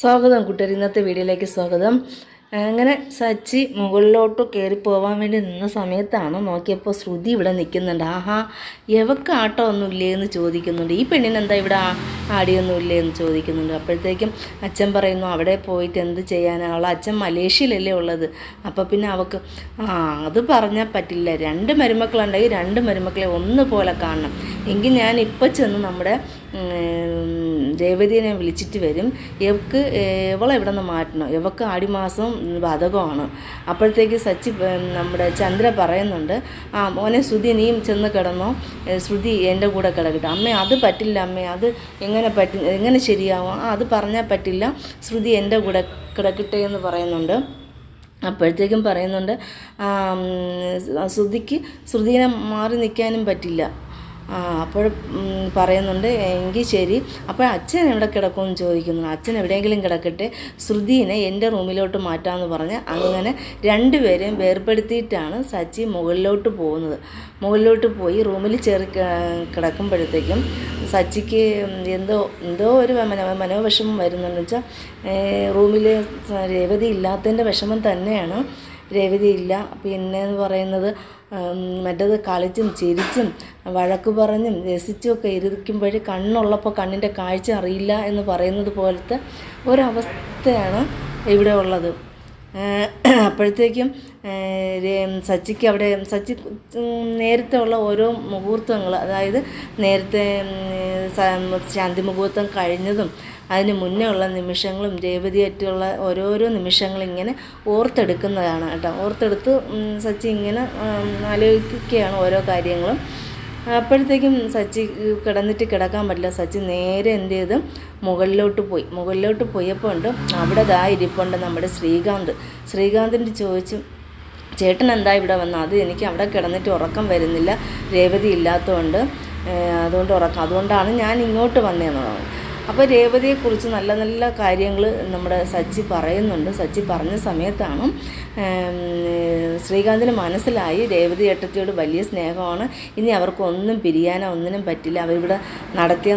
സ്വാഗതം കൂട്ടുകാർ ഇന്നത്തെ വീഡിയോയിലേക്ക് സ്വാഗതം. അങ്ങനെ സച്ചി മുകളിലോട്ട് കയറി പോകാൻ വേണ്ടി നിന്ന സമയത്താണ് നോക്കിയപ്പോൾ ശ്രുതി ഇവിടെ നിൽക്കുന്നുണ്ട്. ആഹാ എവക്ക് ആട്ടം ഒന്നും ഇല്ലേ എന്ന് ചോദിക്കുന്നുണ്ട്. ഈ പെണ്ണിനെന്താ ഇവിടെ ആ- ആടിയൊന്നും ഇല്ലേ എന്ന് ചോദിക്കുന്നുണ്ട്. അപ്പോഴത്തേക്കും അച്ഛൻ പറയുന്നു അവിടെ പോയിട്ട് എന്ത് ചെയ്യാനാണ് അച്ഛൻ മലേഷ്യയിലല്ലേ ഉള്ളത്. അപ്പോൾ പിന്നെ അവൾക്ക് ആ അത് പറഞ്ഞാൽ പറ്റില്ല. രണ്ട് മരുമക്കളുണ്ടെങ്കിൽ രണ്ട് മരുമക്കളെ ഒന്ന് പോലെ കാണണം. എങ്കിൽ ഞാൻ ഇപ്പോൾ ചെന്ന് നമ്മുടെ രേവതിയെ വിളിച്ചിട്ട് വരും. ഇവക്ക് ഇവളെ ഇവിടെ നിന്ന് മാറ്റണം? ഇവക്ക് ആടിമാസം ബാധകമാണ്. അപ്പോഴത്തേക്ക് സച്ചി നമ്മുടെ ചന്ദ്ര പറയുന്നുണ്ട് ആ മോനെ ശ്രുതി നീയും ചെന്ന് കിടന്നോ. ശ്രുതി എന്റെ കൂടെ കിടക്കട്ടെ. അമ്മേ അത് പറ്റില്ല അമ്മേ. അത് എങ്ങനെ പറ്റി എങ്ങനെ ശരിയാവും ആ അത് പറഞ്ഞാൽ പറ്റില്ല. ശ്രുതി എന്റെ കൂടെ കിടക്കട്ടെ എന്ന് പറയുന്നുണ്ട്. അപ്പോഴത്തേക്കും പറയുന്നുണ്ട് ശ്രുതിക്ക് ശ്രുതിനെ മാറി നിൽക്കാനും പറ്റില്ല. അപ്പോൾ പറയുന്നുണ്ട് എങ്കിൽ ശരി. അപ്പോൾ അച്ഛൻ എവിടെ കിടക്കുമെന്ന് ചോദിക്കുന്നു. അച്ഛൻ എവിടെയെങ്കിലും കിടക്കട്ടെ. ശ്രുതിനെ എന്റെ റൂമിലോട്ട് മാറ്റാമെന്ന് പറഞ്ഞ് അങ്ങനെ രണ്ടുപേരെയും വേർപ്പെടുത്തിയിട്ടാണ് സച്ചി മുകളിലോട്ട് പോകുന്നത്. മുകളിലോട്ട് പോയി റൂമിൽ ചേർ കിടക്കുമ്പോഴത്തേക്കും സച്ചിക്ക് എന്തോ എന്തോ ഒരു മനോ മനോവിഷമം വരുന്നുണ്ടെന്ന് വെച്ചാൽ റൂമിൽ രേവതി ഇല്ലാത്തതിന്റെ വിഷമം തന്നെയാണ്. രേവതി ഇല്ല. പിന്നെ എന്ന് പറയുന്നത് മറ്റത് കളിച്ചും ചിരിച്ചും വഴക്ക് പറഞ്ഞും രസിച്ചും ഒക്കെ ഇരിക്കുമ്പോൾ കണ്ണുള്ളപ്പോൾ കണ്ണിന്റെ കാഴ്ച അറിയില്ല എന്ന് പറയുന്നത് പോലത്തെ ഒരവസ്ഥയാണ് ഇവിടെ ഉള്ളത്. അപ്പോഴത്തേക്കും സച്ചിക്ക് അവിടെ സച്ചി നേരത്തെ ഉള്ള ഓരോ മുഹൂർത്തങ്ങൾ അതായത് നേരത്തെ ശാന്തി മുഹൂർത്തം കഴിഞ്ഞതും അതിന് മുന്നേ ഉള്ള നിമിഷങ്ങളും രേവതിയായിട്ടുള്ള ഓരോരോ നിമിഷങ്ങളും ഇങ്ങനെ ഓർത്തെടുക്കുന്നതാണ് കേട്ടോ. ഓർത്തെടുത്ത് സച്ചി ഇങ്ങനെ ആലോചിക്കുകയാണ് ഓരോ കാര്യങ്ങളും. അപ്പോഴത്തേക്കും സച്ചി കിടന്നിട്ട് കിടക്കാൻ പറ്റില്ല. സച്ചി നേരെ എന്ത് ചെയ്ത് മുകളിലോട്ട് പോയി. മുകളിലോട്ട് പോയപ്പോൾ ഉണ്ട് അവിടെ ദാ ഇരിപ്പുണ്ട് നമ്മുടെ ശ്രീകാന്ത്. ശ്രീകാന്തിന്റെ ചോദിച്ചു ചേട്ടൻ എന്താ ഇവിടെ വന്നത് അത് എനിക്ക് അവിടെ കിടന്നിട്ട് ഉറക്കം വരുന്നില്ല. രേവതി ഇല്ലാത്തതുകൊണ്ട് അതുകൊണ്ട് ഉറക്കം അതുകൊണ്ടാണ് ഞാൻ ഇങ്ങോട്ട് വന്നതെന്ന് പറഞ്ഞു. അപ്പോൾ രേവതിയെക്കുറിച്ച് നല്ല നല്ല കാര്യങ്ങൾ നമ്മുടെ സച്ചി പറയുന്നുണ്ട്. സച്ചി പറഞ്ഞ സമയത്താണ് ശ്രീകാന്തിന് മനസ്സിലായി രേവതി ഏട്ടത്തിയോട് വലിയ സ്നേഹമാണ്. ഇനി അവർക്കൊന്നും പിരിയാനോ ഒന്നിനും പറ്റില്ല. അവരിവിടെ നടത്തിയ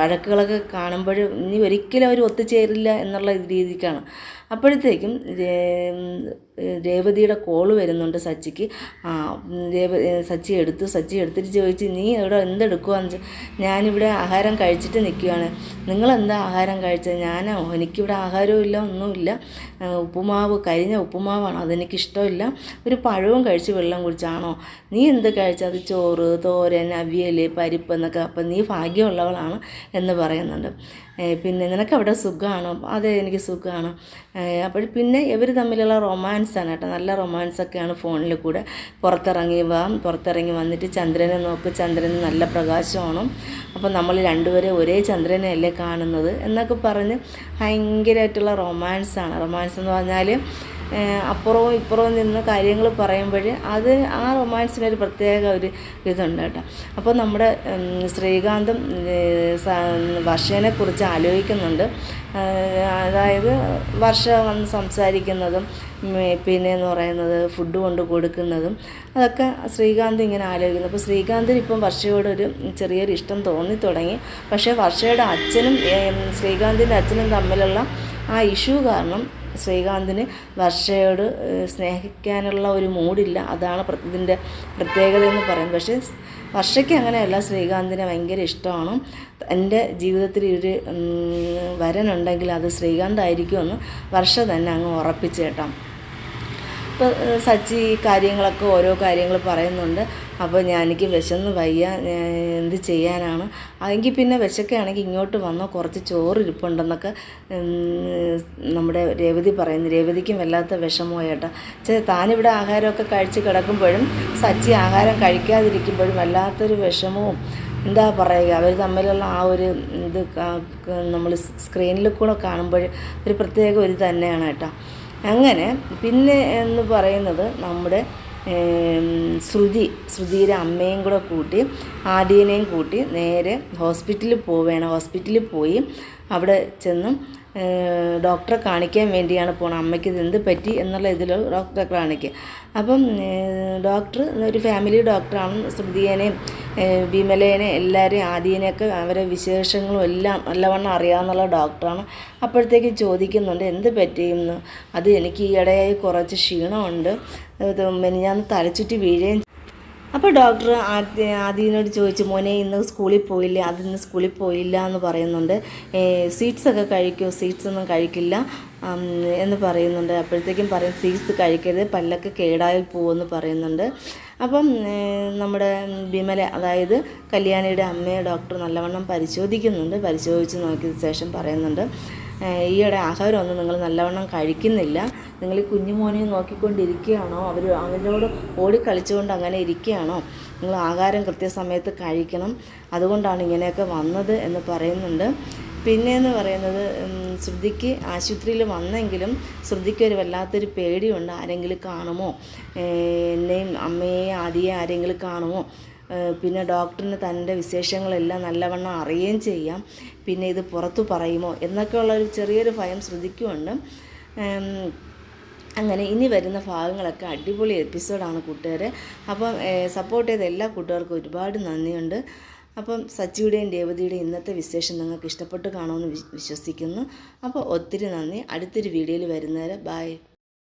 വഴക്കുകളൊക്കെ കാണുമ്പോൾ ഇനി ഒരിക്കലും അവർ ഒത്തുചേരില്ല എന്നുള്ള രീതിക്കാണ്. അപ്പോഴത്തേക്കും രേവതിയുടെ കോൾ വരുന്നുണ്ട് സച്ചിക്ക്. രേവ സച്ചി എടുത്തു. സച്ചി എടുത്തിട്ട് ചോദിച്ചു നീ ഇവിടെ എന്തെടുക്കുവാന്ന് ഞാനിവിടെ ആഹാരം കഴിച്ചിട്ട് നിൽക്കുകയാണ് നിങ്ങളെന്താ ആഹാരം കഴിച്ചത്? ഞാനോ എനിക്കിവിടെ ആഹാരവും ഇല്ല ഒന്നുമില്ല ഉപ്പുമാവ് കരിഞ്ഞ ഉപ്പുമാവാണ്. അതെനിക്കിഷ്ടമില്ല. ഒരു പഴവും കഴിച്ച് വെള്ളം കുടിച്ചാണോ? നീ എന്ത് കഴിച്ചത്? ചോറ് തോരൻ അവിയൽ പരിപ്പ് എന്നൊക്കെ. അപ്പം നീ ഭാഗ്യമുള്ളവളാണ് എന്ന് പറയുന്നുണ്ട്. പിന്നെ നിനക്ക് അവിടെ സുഖമാണോ അതെ എനിക്ക് സുഖമാണ് അപ്പോൾ പിന്നെ ഇവർ തമ്മിലുള്ള റൊമാൻസാണ് കേട്ടോ. നല്ല റൊമാൻസൊക്കെയാണ് ഫോണിൽ കൂടെ. പുറത്തിറങ്ങി വാം പുറത്തിറങ്ങി വന്നിട്ട് ചന്ദ്രനെ നോക്ക്. ചന്ദ്രന് നല്ല പ്രകാശമാണ്. അപ്പോൾ നമ്മൾ രണ്ടുപേരെ ഒരേ ചന്ദ്രനെ അല്ലേ കാണുന്നത് എന്നൊക്കെ പറഞ്ഞ് ഭയങ്കരമായിട്ടുള്ള റൊമാൻസാണ്. റൊമാൻസ് എന്ന് പറഞ്ഞാൽ അപ്പുറവും ഇപ്പുറവും നിന്ന് കാര്യങ്ങൾ പറയുമ്പോൾ അത് ആ റൊമാൻസിനൊരു പ്രത്യേക ഒരു ഇതുണ്ട് കേട്ടോ. അപ്പോൾ നമ്മുടെ ശ്രീകാന്തും ഏഹ്, വർഷേനെ കുറിച്ച് ആലോചിക്കുന്നുണ്ട്. അതായത് വർഷ വന്ന് സംസാരിക്കുന്നതും പിന്നെ എന്ന് പറയുന്നത് ഫുഡ് കൊണ്ട് കൊടുക്കുന്നതും അതൊക്കെ ശ്രീകാന്ത് ഇങ്ങനെ ആലോചിക്കുന്നു. അപ്പോൾ ശ്രീകാന്തിന് ഇപ്പം വർഷയോടൊരു ചെറിയൊരു ഇഷ്ടം തോന്നി തുടങ്ങി. പക്ഷേ വർഷയുടെ അച്ഛനും ശ്രീകാന്തിന്റെ അച്ഛനും തമ്മിലുള്ള ആ ഇഷ്യൂ കാരണം ശ്രീകാന്തിന് വർഷയോട് സ്നേഹിക്കാനുള്ള ഒരു മൂഡില്ല അതാണ് ഇതിന്റെ പ്രത്യേകത എന്ന് പറയുന്നത്. പക്ഷേ വർഷയ്ക്ക് അങ്ങനെയല്ല. ശ്രീകാന്തിനെ ഭയങ്കര ഇഷ്ടമാണ്. എന്റെ ജീവിതത്തിൽ ഒരു വരനുണ്ടെങ്കിൽ അത് ശ്രീകാന്തായിരിക്കുമെന്ന് വർഷ തന്നെ അങ്ങ് ഉറപ്പിച്ച് ഏഹ്, സച്ചി കാര്യങ്ങളൊക്കെ ഓരോ കാര്യങ്ങൾ പറയുന്നുണ്ട്. അപ്പോൾ ഞാൻ എനിക്ക് വിശന്ന് വയ്യ എന്ത് ചെയ്യാനാണ്. എങ്കിൽ പിന്നെ വിശക്കുകയാണെങ്കിൽ ഇങ്ങോട്ട് വന്നോ കുറച്ച് ചോറ് ഇരിപ്പുണ്ടെന്നൊക്കെ നമ്മുടെ രേവതി പറയുന്നു. രേവതിക്കും വല്ലാത്ത വിഷമോ ഏട്ടാ. ചേ താനിവിടെ ആഹാരമൊക്കെ കഴിച്ച് കിടക്കുമ്പോഴും സച്ചി ആഹാരം കഴിക്കാതിരിക്കുമ്പോഴും വല്ലാത്തൊരു വിഷമവും എന്താ പറയുക അവർ തമ്മിലുള്ള ആ ഒരു ഇത് നമ്മൾ സ്ക്രീനിൽ കൂടെ കാണുമ്പോൾ ഒരു പ്രത്യേക ഒരു തന്നെയാണ് കേട്ടോ അങ്ങനെ പിന്നെ എന്ന് പറയുന്നത് നമ്മുടെ ശ്രുതി ശ്രുതിയുടെ അമ്മയും കൂടെ കൂട്ടി ആടിയനെയും കൂട്ടി നേരെ ഹോസ്പിറ്റലിൽ പോവുകയാണ്. ഹോസ്പിറ്റലിൽ പോയി അവിടെ ചെന്ന് ഡോക്ടറെ കാണിക്കാൻ വേണ്ടിയാണ് പോണത്. അമ്മയ്ക്ക് ഇത് എന്ത് പറ്റി എന്നുള്ള ഇതിൽ ഡോക്ടറെ കാണിക്കുക. അപ്പം ഡോക്ടർ ഒരു ഫാമിലി ഡോക്ടറാണ് ശ്രുതിയേനെയും വിമലേനെ എല്ലാവരെയും ആദ്യനെയൊക്കെ അവരെ വിശേഷങ്ങളും എല്ലാം നല്ലവണ്ണം അറിയാമെന്നുള്ള ഡോക്ടറാണ്. അപ്പോഴത്തേക്ക് ചോദിക്കുന്നുണ്ട് എന്ത് പറ്റിയെന്ന്? അത് എനിക്ക് ഈയിടെയായി കുറച്ച് ക്ഷീണമുണ്ട്. ഞാൻ തലച്ചുറ്റി വീഴുകയും അപ്പോൾ ഡോക്ടർ ആദ്യ ആദ്യനോട് ചോദിച്ചു മോനെ ഇന്ന് സ്കൂളിൽ പോയില്ല അത് ഇന്ന് സ്കൂളിൽ പോയില്ല എന്ന് പറയുന്നുണ്ട്. സീഡ്സ് ഒക്കെ കഴിക്കുമോ സീഡ്സ് ഒന്നും കഴിക്കില്ല എന്ന് പറയുന്നുണ്ട്. അപ്പോഴത്തേക്കും പറയും സീഡ്സ് കഴിക്കരുത് പല്ലൊക്കെ കേടായി പോകുമെന്ന് പറയുന്നുണ്ട്. അപ്പം നമ്മുടെ വിമല അതായത് കല്യാണിയുടെ അമ്മയെ ഡോക്ടർ നല്ലവണ്ണം പരിശോധിക്കുന്നുണ്ട്. പരിശോധിച്ച് നോക്കിയതിന് ശേഷം പറയുന്നുണ്ട് ഈയിടെ ആഹാരമൊന്നും നിങ്ങൾ നല്ലവണ്ണം കഴിക്കുന്നില്ല. നിങ്ങൾ ഈ കുഞ്ഞുമോനെ നോക്കിക്കൊണ്ടിരിക്കുകയാണോ? അവർ അവരോട് ഓടിക്കളിച്ചുകൊണ്ട് അങ്ങനെ ഇരിക്കുകയാണോ? നിങ്ങൾ ആഹാരം കൃത്യസമയത്ത് കഴിക്കണം. അതുകൊണ്ടാണ് ഇങ്ങനെയൊക്കെ വന്നത് എന്ന് പറയുന്നുണ്ട്. പിന്നെയെന്ന് പറയുന്നത് ശ്രുതിക്ക് ആശുപത്രിയിൽ വന്നെങ്കിലും ശ്രുതിക്ക് ഒരു വല്ലാത്തൊരു പേടിയുണ്ട്. ആരെങ്കിലും കാണുമോ? എന്നെയും അമ്മയെ ആദ്യയെ ആരെങ്കിലും കാണുമോ? പിന്നെ ഡോക്ടറിന് തന്റെ വിശേഷങ്ങളെല്ലാം നല്ലവണ്ണം അറിയുകയും ചെയ്യാം. പിന്നെ ഇത് പുറത്തു പറയുമോ എന്നൊക്കെയുള്ള ഒരു ചെറിയൊരു ഭയം ശ്രദ്ധിക്കുമുണ്ട് അങ്ങനെ ഇനി വരുന്ന ഭാഗങ്ങളൊക്കെ അടിപൊളി എപ്പിസോഡാണ് കൂട്ടുകാരെ. അപ്പം സപ്പോർട്ട് ചെയ്ത എല്ലാ കൂട്ടുകാർക്കും ഒരുപാട് നന്ദിയുണ്ട്. അപ്പം സച്ചിയുടെയും രേവതിയുടെയും ഇന്നത്തെ വിശേഷം നിങ്ങൾക്ക് ഇഷ്ടപ്പെട്ട് കാണുമെന്ന് വിശ്വസിക്കുന്നു. അപ്പോൾ ഒത്തിരി നന്ദി. അടുത്തൊരു വീഡിയോയിൽ വരുന്നവരെ ബായ്